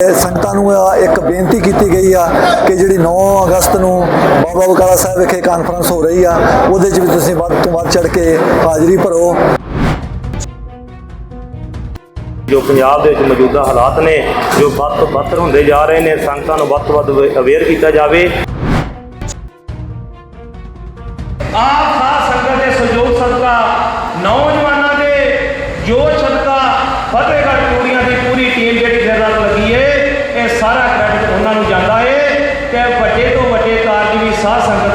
ਇਹ ਸੰਗਤਾਂ ਨੂੰ ਇੱਕ ਬੇਨਤੀ ਕੀਤੀ ਗਈ ਆ ਕਿ ਜਿਹੜੀ 9 ਅਗਸਤ ਨੂੰ ਬਾਬਾ ਬਕਾਲਾ ਸਾਹਿਬ ਵਿਖੇ ਕਾਨਫਰੰਸ ਹੋ ਰਹੀ ਆ ਉਹਦੇ 'ਚ ਵੀ ਤੁਸੀਂ ਵੱਧ ਤੋਂ ਵੱਧ ਚੜ ਕੇ ਹਾਜ਼ਰੀ ਭਰੋ। ਜੋ ਪੰਜਾਬ ਦੇ ਵਿੱਚ ਮੌਜੂਦਾ ਹਾਲਾਤ ਨੇ ਜੋ ਵੱਧ ਤੋਂ ਬੱਤਰ ਹੁੰਦੇ ਜਾ ਰਹੇ ਨੇ ਸੰਗਤਾਂ ਨੂੰ ਵੱਧ ਤੋਂ ਵੱਧ ਅਵੇਅਰ ਕੀਤਾ ਜਾਵੇ। ਆਪ ਸਾਧ ਸੰਗਤ ਦੇ ਸਹਿਯੋਗ ਸਦਕਾ ਨੌਜਵਾਨਾਂ ਦੇ ਜੋਸ਼ ਸਦਕਾ ਫਤਿਹਗੜ੍ਹ ਚੂੜੀਆਂ ਦੀ ਪੂਰੀ ਟੀਮ ਜਿਹੜੀ ਦਿਨ ਰਾਤ ਲੱਗੀ ਏ ਇਹ ਸਾਰਾ ਕ੍ਰੈਡਿਟ ਉਹਨਾਂ ਨੂੰ ਜਾਂਦਾ ਏ ਕਿ ਵੱਡੇ ਤੋਂ ਵੱਡੇ ਕਾਰਜ ਵੀ ਸਾਧ ਸੰਗਤ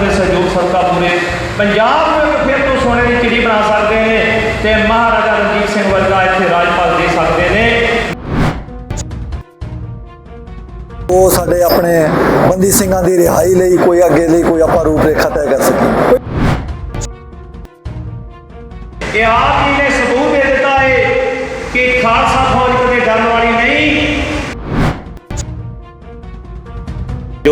ਸਦਕਾ ਪੂਰੇ ਪੰਜਾਬ ਨੂੰ ਇੱਕ ਫਿਰ ਤੋਂ ਸੋਨੇ ਦੀ ਚਿੜੀ ਬਣਾ ਸਕਦੇ ਨੇ ਤੇ ਮਹਾਰਾਜਾ ਰਣਜੀਤ ਸਿੰਘ ਵਰਗਾ ਇੱਥੇ ਰਾਜਪਾਲ ਦੇ ਸਕਦੇ ਨੇ। ਉਹ ਸਾਡੇ ਆਪਣੇ ਬੰਦੀ ਸਿੰਘਾਂ ਦੀ ਰਿਹਾਈ ਲਈ ਕੋਈ ਅੱਗੇ ਲਈ ਕੋਈ ਆਪਾਂ ਰੂਪ ਰੇਖਾ ਤੈਅ ਕਰ ਸਕੀਏ। ਇਹ ਆਪ ਜੀ ਨੇ ਸਬੂਤ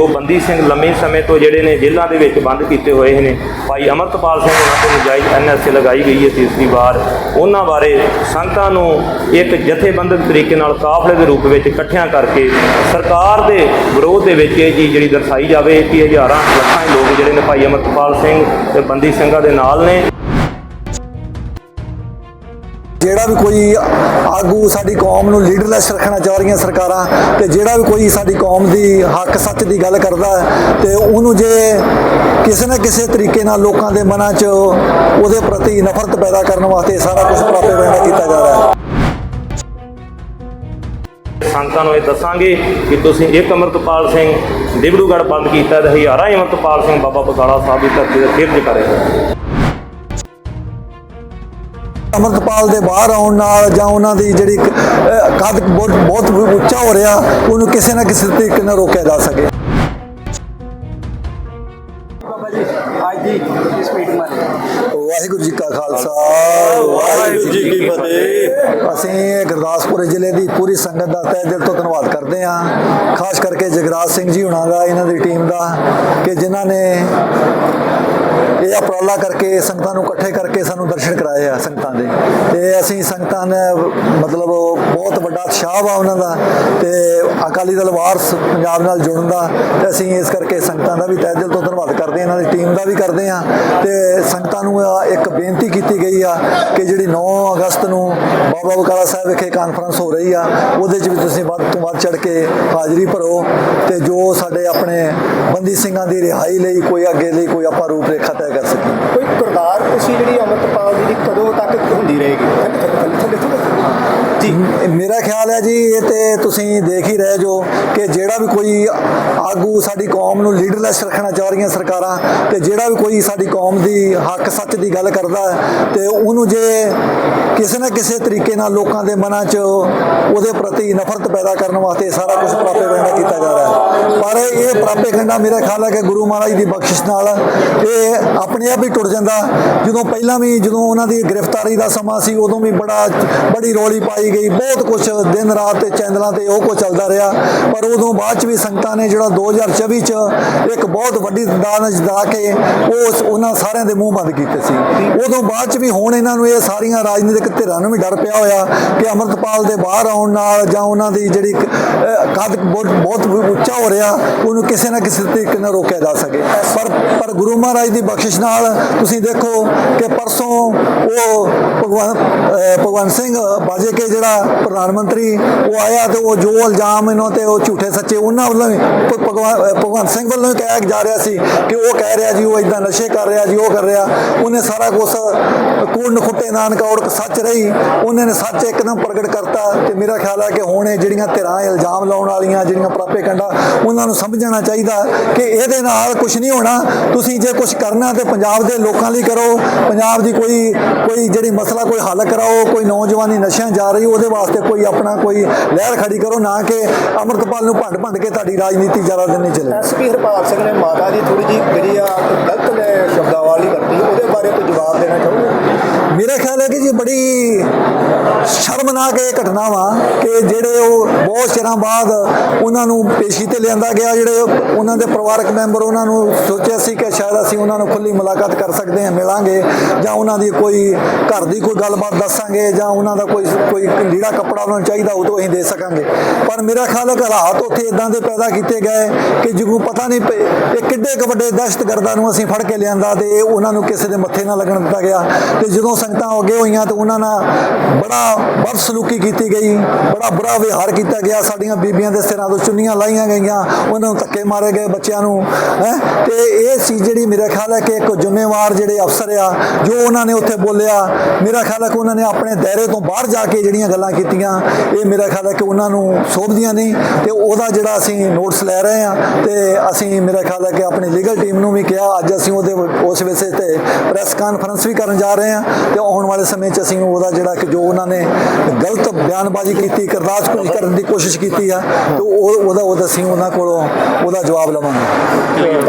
ਜੋ ਬੰਦੀ ਸਿੰਘ ਲੰਮੇ ਸਮੇਂ ਤੋਂ ਜਿਹੜੇ ਨੇ ਜੇਲ੍ਹਾਂ ਦੇ ਵਿੱਚ ਬੰਦ ਕੀਤੇ ਹੋਏ ਨੇ, ਭਾਈ ਅਮਰਤਪਾਲ ਸਿੰਘ ਉਹਨਾਂ ਤੇ ਨਜਾਇਜ਼ ਐਨਐਸਏ ਲਗਾਈ ਗਈ ਹੈ ਤੀਸਰੀ ਵਾਰ। ਉਹਨਾਂ ਬਾਰੇ ਸੰਗਤਾਂ ਨੂੰ ਇੱਕ ਜਥੇਬੰਦਕ ਤਰੀਕੇ ਨਾਲ ਕਾਫਲੇ ਦੇ ਰੂਪ ਵਿੱਚ ਇਕੱਠਿਆਂ ਕਰਕੇ ਸਰਕਾਰ ਦੇ ਵਿਰੋਧ ਦੇ ਵਿੱਚ ਇਹ ਚੀਜ਼ ਜਿਹੜੀ ਦਰਸਾਈ ਜਾਵੇ ਕਿ ਹਜ਼ਾਰਾਂ, ਲੱਖਾਂ ਹੀ ਲੋਕ ਜਿਹੜੇ ਨੇ ਭਾਈ ਅਮਰਤਪਾਲ ਸਿੰਘ ਤੇ ਬੰਦੀ ਸਿੰਘਾਂ ਦੇ ਨਾਲ ਨੇ। ਜਿਹੜਾ ਵੀ ਕੋਈ ਆਗੂ ਸਾਡੀ ਕੌਮ ਨੂੰ ਲੀਡਰਲੈਸ ਰੱਖਣਾ ਚਾਹ ਰਹੀਆਂ ਸਰਕਾਰਾਂ ਤੇ ਜਿਹੜਾ ਵੀ ਕੋਈ ਸਾਡੀ ਕੌਮ ਦੀ ਹੱਕ ਸੱਚ ਦੀ ਗੱਲ ਕਰਦਾ ਹੈ ਤੇ ਉਹਨੂੰ ਜੇ ਕਿਸੇ ਨਾ ਕਿਸੇ ਤਰੀਕੇ ਨਾਲ ਲੋਕਾਂ ਦੇ ਮਨਾਂ 'ਚ ਉਹਦੇ ਪ੍ਰਤੀ ਨਫ਼ਰਤ ਪੈਦਾ ਕਰਨ ਵਾਸਤੇ ਸਾਰਾ ਕੁਝ ਪ੍ਰਾਪੇਗੈਂਡਾ ਕੀਤਾ ਜਾ ਰਿਹਾ ਹੈ। ਸੰਗਤਾਂ ਨੂੰ ਇਹ ਦੱਸਾਂਗੇ ਕਿ ਤੁਸੀਂ ਇੱਕ ਅਮਰਤਪਾਲ ਸਿੰਘ ਦਿਬੜੂਗੜ੍ਹ ਬੰਦ ਕੀਤਾ ਤੇ ਹਜ਼ਾਰਾਂ ਅਮਰਤਪਾਲ ਸਿੰਘ ਬਾਬਾ ਬਕਾਲਾ ਸਾਹਿਬ ਦੀ ਧਰਤੀ ਤੇ ਫਿਰ ਜਕਾਰੇ ਅਮਰਤਪਾਲ ਦੇ ਬਾਹਰ ਆਉਣ ਨਾਲ ਜਾਂ ਉਹਨਾਂ ਦੀ ਜਿਹੜੀ ਇੱਕ, ਕੱਦ ਬਹੁਤ ਬਹੁਤ ਉੱਚਾ ਹੋ ਰਿਹਾ ਉਹਨੂੰ ਕਿਸੇ ਨਾ ਕਿਸੇ ਤਰੀਕੇ ਨਾਲ ਰੋਕਿਆ ਜਾ ਸਕੇ। ਵਾਹਿਗੁਰੂ ਜੀ ਕਾ ਖਾਲਸਾ ਵਾਹਿਗੁਰੂ ਜੀ ਕੀ ਫਤਿਹ। ਅਸੀਂ ਗੁਰਦਾਸਪੁਰ ਜ਼ਿਲ੍ਹੇ ਦੀ ਪੂਰੀ ਸੰਗਤ ਦਾ ਤਹਿ ਦਿਲ ਤੋਂ ਧੰਨਵਾਦ ਕਰਦੇ ਹਾਂ। ਖਾਸ ਕਰਕੇ ਜਗਰਾਜ ਸਿੰਘ ਜੀ ਹੁਣਾਂ ਦਾ ਇਹਨਾਂ ਦੀ ਟੀਮ ਦਾ ਕਿ ਜਿਨ੍ਹਾਂ ਨੇ ਇਹ ਉਪਰਾਲਾ ਕਰਕੇ ਸੰਗਤਾਂ ਨੂੰ ਇਕੱਠੇ ਕਰਕੇ ਸਾਨੂੰ ਦਰਸ਼ਨ ਕਰਾਏ ਆ ਸੰਗਤਾਂ ਦੇ। ਤੇ ਅਸੀਂ ਸੰਗਤਾਂ ਨੇ ਮਤਲਬ ਬਹੁਤ ਵੱਡਾ ਉਤਸ਼ਾਹ ਵਾ ਉਹਨਾਂ ਦਾ ਤੇ ਅਕਾਲੀ ਦਲ ਵਾਰਸ ਪੰਜਾਬ ਨਾਲ ਜੁੜਨ ਦਾ ਤੇ ਅਸੀਂ ਇਸ ਕਰਕੇ ਸੰਗਤਾਂ ਦਾ ਵੀ ਤਹਿ ਦਿਲ ਤੋਂ ਧੰਨਵਾਦ ਕਰਦੇ ਹਾਂ ਇਹਨਾਂ ਦੀ ਟੀਮ ਦਾ ਵੀ ਕਰਦੇ ਹਾਂ ਤੇ ਸੰਗਤਾਂ ਨੂੰ ਇੱਕ ਬੇਨਤੀ ਕੀਤੀ ਗਈ ਆ ਕਿ ਜਿਹੜੀ 9 ਅਗਸਤ ਨੂੰ ਬਾਬਾ ਬਕਾਲਾ ਸਾਹਿਬ ਵਿਖੇ ਕਾਨਫਰੰਸ ਹੋ ਰਹੀ ਆ, ਉਹਦੇ 'ਚ ਵੀ ਤੁਸੀਂ ਵੱਧ ਤੋਂ ਵੱਧ ਚੜ ਕੇ ਹਾਜ਼ਰੀ ਭਰੋ ਤੇ ਜੋ ਸਾਡੇ ਆਪਣੇ ਬੰਦੀ ਸਿੰਘਾਂ ਦੀ ਰਿਹਾਈ ਲਈ ਕੋਈ ਅੱਗੇ ਲਈ ਕੋਈ ਆਪਾਂ ਰੂਪ ਰੇਖਾ ਤੈਅ ਕਰ ਸਕੀਏ। ਕੋਈ ਕਿਰਦਾਰ ਤੁਸੀਂ ਜਿਹੜੀ ਅਮਰਤਪਾਲ ਦੀ ਕਦੋਂ ਤੱਕ ਹੁੰਦੀ ਜੀ ਮੇਰਾ ਖਿਆਲ ਹੈ ਜੀ, ਇਹ ਤੇ ਤੁਸੀਂ ਦੇਖ ਹੀ ਰਹੇ ਜੋ ਕਿ ਜਿਹੜਾ ਵੀ ਕੋਈ ਆਗੂ ਸਾਡੀ ਕੌਮ ਨੂੰ ਲੀਡਰਲੈਸ ਰੱਖਣਾ ਚਾਹ ਰਹੀਆਂ ਸਰਕਾਰਾਂ ਤੇ ਜਿਹੜਾ ਵੀ ਕੋਈ ਸਾਡੀ ਕੌਮ ਦੀ ਹੱਕ ਸੱਚ ਦੀ ਗੱਲ ਕਰਦਾ ਹੈ ਤੇ ਉਹਨੂੰ ਜੇ ਕਿਸੇ ਨਾ ਕਿਸੇ ਤਰੀਕੇ ਨਾਲ ਲੋਕਾਂ ਦੇ ਮਨਾਂ 'ਚ ਉਹਦੇ ਪ੍ਰਤੀ ਨਫ਼ਰਤ ਪੈਦਾ ਕਰਨ ਵਾਸਤੇ ਸਾਰਾ ਕੁਝ ਪ੍ਰਾਪੇਗੈਂਡਾ ਕੀਤਾ ਜਾ ਰਿਹਾ ਹੈ। ਪਰ ਇਹ ਪ੍ਰਾਪੇਗੈਂਡਾ ਮੇਰਾ ਖਿਆਲ ਹੈ ਕਿ ਗੁਰੂ ਮਹਾਰਾਜ ਦੀ ਬਖਸ਼ਿਸ਼ ਨਾਲ ਇਹ ਆਪਣੇ ਆਪ ਹੀ ਟੁੱਟ ਜਾਂਦਾ। ਜਦੋਂ ਪਹਿਲਾਂ ਵੀ ਜਦੋਂ ਉਹਨਾਂ ਦੀ ਗ੍ਰਿਫਤਾਰੀ ਦਾ ਸਮਾਂ ਸੀ ਉਦੋਂ ਵੀ ਬੜਾ ਬੜੀ ਰੌਲੀ ਪਾਈ ਗਈ। ਬਹੁਤ ਕੁਝ ਦਿਨ ਰਾਤ ਤੇ ਚੈਨਲਾਂ ਤੇ ਉਹ ਕੁਝ ਚੱਲਦਾ ਰਿਹਾ। ਪਰ ਉਦੋਂ ਬਾਅਦ ਚ ਵੀ ਸੰਗਤਾਂ ਨੇ ਜਿਹੜਾ 2024 ਚ ਇੱਕ ਬਹੁਤ ਵੱਡੀ ਦਾਨ ਜਿਤਾ ਕੇ ਉਸ ਉਹਨਾਂ ਸਾਰਿਆਂ ਦੇ ਮੂੰਹ ਬੰਦ ਕੀਤੇ ਸੀ। ਉਦੋਂ ਬਾਅਦ ਚ ਵੀ ਹੁਣ ਇਹਨਾਂ ਨੂੰ ਇਹ ਸਾਰੀਆਂ ਰਾਜਨੀਤਿਕ ਧਿਰਾਂ ਨੂੰ ਵੀ ਡਰ ਪਿਆ ਹੋਇਆ ਕਿ ਅਮਰਤਪਾਲ ਦੇ ਬਾਹਰ ਆਉਣ ਨਾਲ ਜਾਂ ਉਹਨਾਂ ਦੀ ਜਿਹੜੀ ਕੱਦ ਬਹੁਤ ਉੱਚਾ ਹੋ ਰਿਹਾ ਉਹਨੂੰ ਕਿਸੇ ਨਾ ਕਿਸੇ ਤਰੀਕੇ ਨਾਲ ਰੋਕਿਆ ਜਾ ਸਕੇ। ਪਰ ਪਰ ਗੁਰੂ ਮਹਾਰਾਜ ਦੀ ਬਖਸ਼ਿਸ਼ ਨਾਲ ਤੁਸੀਂ ਦੇਖੋ ਕਿ ਪਰਸੋਂ ਉਹ ਭਗਵਾਨ ਅਹ, ਭਗਵੰਤ ਸਿੰਘ ਬਾਜੇ ਕੇ ਜਿਹੜਾ ਪ੍ਰਧਾਨ ਮੰਤਰੀ ਉਹ ਆਇਆ ਤੇ ਉਹ ਜੋ ਇਲਜ਼ਾਮ ਇਹਨਾਂ ਤੇ ਉਹ ਝੂਠੇ ਸੱਚੇ ਉਹਨਾਂ ਵੱਲੋਂ ਭਗਵਾਨ ਭਗਵੰਤ ਸਿੰਘ ਵੱਲੋਂ ਹੀ ਕਿਹਾ ਜਾ ਰਿਹਾ ਸੀ ਕਿ ਉਹ ਕਹਿ ਰਿਹਾ ਜੀ ਉਹ ਇਦਾਂ ਨਸ਼ੇ ਕਰ ਰਿਹਾ ਜੀ ਉਹ ਕਰ ਰਿਹਾ। ਉਹਨੇ ਸਾਰਾ ਕੁਝ ਕੂੜ ਖੁੱਟੇ ਨਾਨਕ ਔੜ ਸੱਚ ਰਹੀ। ਉਹਨਾਂ ਨੇ ਸੱਚ ਇੱਕਦਮ ਪ੍ਰਗਟ ਕਰਤਾ ਤੇ ਮੇਰਾ ਖਿਆਲ ਹੈ ਕਿ ਹੁਣ ਇਹ ਜਿਹੜੀਆਂ ਧਿਰਾਂ ਇਲਜ਼ਾਮ ਲਾਉਣ ਵਾਲੀਆਂ ਜਿਹੜੀਆਂ ਪ੍ਰਾਪੇ ਪ੍ਰਾਪੇਕੰਡਾ ਉਹਨਾਂ ਨੂੰ ਸਮਝਣਾ ਚਾਹੀਦਾ ਕਿ ਇਹਦੇ ਨਾਲ ਕੁਝ ਨਹੀਂ ਹੋਣਾ। ਤੁਸੀਂ ਜੇ ਕੁਝ ਕਰਨਾ ਤੇ ਪੰਜਾਬ ਦੇ ਲੋਕਾਂ ਲਈ ਕਰੋ। ਪੰਜਾਬ ਦੀ ਕੋਈ ਕੋਈ ਜਿਹੜੀ ਮਸਲਾ ਕੋਈ ਹੱਲ ਕਰਾਓ ਕੋਈ ਨੌਜਵਾਨੀ ਨਸ਼ਿਆਂ ਜਾ ਰਹੀ ਉਹਦੇ ਵਾਸਤੇ ਕੋਈ ਆਪਣਾ ਕੋਈ ਲਹਿਰ ਖੜੀ ਕਰੋ ਨਾ ਕਿ ਅਮਰਤਪਾਲ ਨੂੰ ਭੰਡ ਭੰਡ ਕੇ ਤੁਹਾਡੀ ਰਾਜਨੀਤੀ ਜ਼ਿਆਦਾ ਦਿਨ ਨਹੀਂ ਚੱਲੇ ਐਸਪੀ ਹਰਪਾਲ ਸਿੰਘ ਨੇ ਮਾਤਾ ਦੀ ਥੋੜੀ ਜੀ ਜਿਹੜੀ ਆ ਗਲਤ ਨੇ ਸ਼ਬਦਾਵਲੀ ਵਰਤੀ ਉਹਦੇ ਬਾਰੇ ਕੋਈ ਜਵਾਬ ਦੇਣਾ ਚਾਹੋਗੇ? ਮੇਰਾ ਖਿਆਲ ਹੈ ਕਿ ਜੀ ਬੜੀ ਸ਼ਰਮਨਾਕ ਇਹ ਘਟਨਾ ਵਾ ਕਿ ਜਿਹੜੇ ਉਹ ਬਹੁਤ ਚਿਰਾਂ ਬਾਅਦ ਉਹਨਾਂ ਨੂੰ ਪੇਸ਼ੀ ਤੇ ਲਿਆ ਲਿਆਂਦਾ ਗਿਆ, ਜਿਹੜੇ ਉਹਨਾਂ ਦੇ ਪਰਿਵਾਰਕ ਮੈਂਬਰ ਉਹਨਾਂ ਨੂੰ ਸੋਚਿਆ ਸੀ ਕਿ ਸ਼ਾਇਦ ਅਸੀਂ ਉਹਨਾਂ ਨੂੰ ਖੁੱਲੀ ਮੁਲਾਕਾਤ ਕਰ ਸਕਦੇ ਹਾਂ, ਮਿਲਾਂਗੇ ਜਾਂ ਉਹਨਾਂ ਦੀ ਕੋਈ ਘਰ ਦੀ ਕੋਈ ਗੱਲਬਾਤ ਦੱਸਾਂਗੇ ਜਾਂ ਉਹਨਾਂ ਦਾ ਕੋਈ ਕੋਈ ਲੀੜਾ ਕੱਪੜਾ ਉਹਨਾਂ ਨੂੰ ਚਾਹੀਦਾ ਉਹ ਤੋਂ ਅਸੀਂ ਦੇ ਸਕਾਂਗੇ। ਪਰ ਮੇਰਾ ਖਿਆਲ ਹੈ ਕਿ ਹਾਲਾਤ ਉੱਥੇ ਇਦਾਂ ਦੇ ਪੈਦਾ ਕੀਤੇ ਗਏ ਕਿ ਜਿਹਨੂੰ ਪਤਾ ਨਹੀਂ ਪਏ, ਇਹ ਕਿੱਡੇ ਕੁ ਵੱਡੇ ਦਹਿਸ਼ਤਗਰਦਾਂ ਨੂੰ ਅਸੀਂ ਫੜ ਕੇ ਲਿਆਂਦਾ ਤੇ ਇਹ ਉਹਨਾਂ ਨੂੰ ਕਿਸੇ ਦੇ ਮੱਥੇ ਨਾ ਲੱਗਣ ਦਿੱਤਾ ਗਿਆ। ਤੇ ਜਦੋਂ ਸੰਗਤਾਂ ਅੱਗੇ ਹੋਈਆਂ ਤੇ ਉਹਨਾਂ ਨਾਲ ਬੜਾ ਬਦਸਲੂਕੀ ਕੀਤੀ ਗਈ, ਬੜਾ ਬੁਰਾ ਵਿਹਾਰ ਕੀਤਾ ਗਿਆ। ਸਾਡੀਆਂ ਬੀਬੀਆਂ ਦੇ ਸਿਰਾਂ ਤੋਂ ਚੁੰਨੀਆਂ ਲਾਈਆਂ ਗਈਆਂ ਉਹਨਾਂ ਨੂੰ ਧੱਕੇ ਮਾਰੇ ਗਏ ਬੱਚਿਆਂ ਨੂੰ, ਹੈ? ਤੇ ਇਹ ਚੀਜ਼ ਜਿਹੜੀ ਮੇਰਾ ਖਿਆਲ ਹੈ ਕਿ ਇੱਕ ਜ਼ਿੰਮੇਵਾਰ ਜਿਹੜੇ ਅਫਸਰ ਆ, ਜੋ ਉਹਨਾਂ ਨੇ ਉੱਥੇ ਬੋਲਿਆ, ਮੇਰਾ ਖਿਆਲ ਹੈ ਕਿ ਉਹਨਾਂ ਨੇ ਆਪਣੇ ਦਾਇਰੇ ਤੋਂ ਬਾਹਰ ਜਾ ਕੇ ਜਿਹੜੀਆਂ ਗੱਲਾਂ ਕੀਤੀਆਂ, ਇਹ ਮੇਰਾ ਖਿਆਲ ਹੈ ਕਿ ਉਹਨਾਂ ਨੂੰ ਸੋਭਦੀਆਂ ਨਹੀਂ, ਤੇ ਉਹਦਾ ਜਿਹੜਾ ਅਸੀਂ ਨੋਟਸ ਲੈ ਰਹੇ ਹਾਂ, ਤੇ ਅਸੀਂ ਮੇਰਾ ਖਿਆਲ ਹੈ ਕਿ ਆਪਣੀ ਲੀਗਲ ਟੀਮ ਨੂੰ ਵੀ ਕਿਹਾ, ਅੱਜ ਅਸੀਂ ਉਹਦੇ ਉਸ ਵਿਸ਼ੇ ਤੇ ਪ੍ਰੈਸ ਕਾਨਫਰੰਸ ਵੀ ਕਰਨ ਜਾ ਰਹੇ ਹਾਂ, ਤੇ ਆਉਣ ਵਾਲੇ ਸਮੇਂ 'ਚ ਅਸੀਂ ਉਹਦਾ ਜਿਹੜਾ ਕਿ ਜੋ ਉਹਨਾਂ ਨੇ ਗਲਤ ਬਿਆਨਬਾਜ਼ੀ ਕੀਤੀ ਕਰਦਾਸ਼ਕੁਰੀ ਕਰਨ ਦੀ ਕੋਸ਼ਿਸ਼ ਕੀਤੀ ਆ, ਤੇ ਉਹ, ਉਹਦਾ ਉਹਦਾ ਅਸੀਂ ਉਹਨਾਂ ਕੋਲ ਕੋਲੋਂ ਉਹਦਾ ਜਵਾਬ ਲਵਾਂਗੇ।